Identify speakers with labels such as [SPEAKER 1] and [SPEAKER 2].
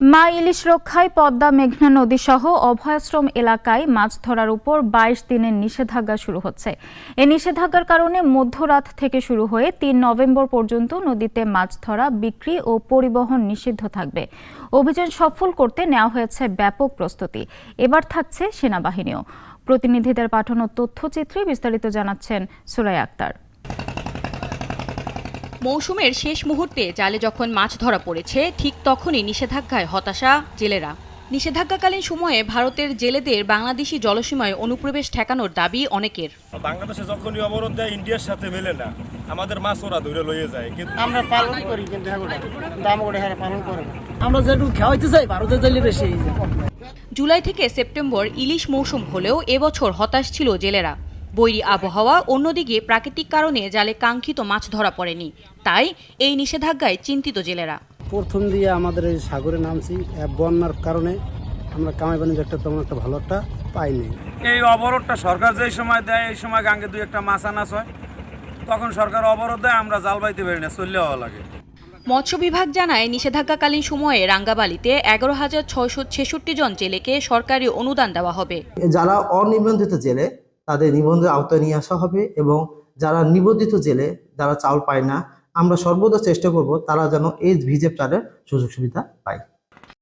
[SPEAKER 1] মা ইলিশ রক্ষায় পদ্মা মেঘনা নদী সহ অভয়াশ্রম এলাকায় মাছ ধরার উপর বাইশ দিনের নিষেধাজ্ঞা শুরু হচ্ছে। এই নিষেধাজ্ঞার কারণে মধ্যরাত থেকে শুরু হয়ে তিন নভেম্বর পর্যন্ত নদীতে মাছ ধরা, বিক্রি ও পরিবহন নিষিদ্ধ থাকবে। অভিযান সফল করতে নেওয়া হয়েছে ব্যাপক প্রস্তুতি। এবার থাকছে সেনাবাহিনীও। প্রতিনিধিদের পাঠানো তথ্যচিত্রে বিস্তারিত জানাচ্ছেন সুরাই আক্তার।
[SPEAKER 2] মৌসুমের শেষ মুহূর্তে জালে যখন মাছ ধরা পড়েছে ঠিক তখনই নিষেধাজ্ঞায় হতাশা জেলেরা। নিষেধাজ্ঞাকালীন সময়ে ভারতের জেলেদের বাংলাদেশি জলসীমায় অনুপ্রবেশ ঠেকানোর দাবি অনেকের।
[SPEAKER 3] বাংলাদেশে যখনই অবরোধ দেয় ইন্ডিয়ার সাথে মেলে না। আমাদের মাছ ওরা ধরে লইয়ে যায় কিন্তু
[SPEAKER 4] আমরা পালন করি কিন্তু এগুলো দাম করে হ্যাঁ পালন করে
[SPEAKER 5] আমরা যেটুকু খাওয়াইতে চাই ভারতের চাইলে বেশি
[SPEAKER 2] জুলাই থেকে সেপ্টেম্বর ইলিশ মৌসুম হলেও এবছর হতাশ ছিল জেলেরা। বৈরী আবহাওয়া অন্যদিকে প্রাকৃতিক কারণে জালে কাঙ্ক্ষিত মাছ ধরা পড়েনি। তাই এই নিষেধাজ্ঞায় চিন্তিত জেলেরা।
[SPEAKER 4] প্রথম দিয়ে আমাদের এই সাগরে নামছি বন্যার কারণে আমরা কামাই বাণিজ্য একটা তেমন একটা ভালো একটা পাইনি।
[SPEAKER 6] এই অবরোধটা সরকার যেই সময় দেয় এই সময় গাঙ্গে দুই একটা মাছ আনাস হয়। তখন সরকার অবরোধ দেয় আমরা জাল বাইতে পারি না চললে হওয়া লাগে।
[SPEAKER 2] মৎস্য বিভাগ জানায় নিষেধাজ্ঞাকালীন সময়ে রাঙ্গাবালিতে এগারো হাজার ছয়শো ছেষট্টি জন জেলেকে সরকারি অনুদান দেওয়া হবে।
[SPEAKER 7] যারা অনিবন্ধিত জেলে তাদের নিবন্ধের আওতায় নিয়ে আসা হবে এবং যারা নিবন্ধিত জেলে যারা চাউল পায় না, আমরা সর্বদা চেষ্টা করব তারা যেন এই ভিজে তাদের সুযোগ সুবিধা পায়।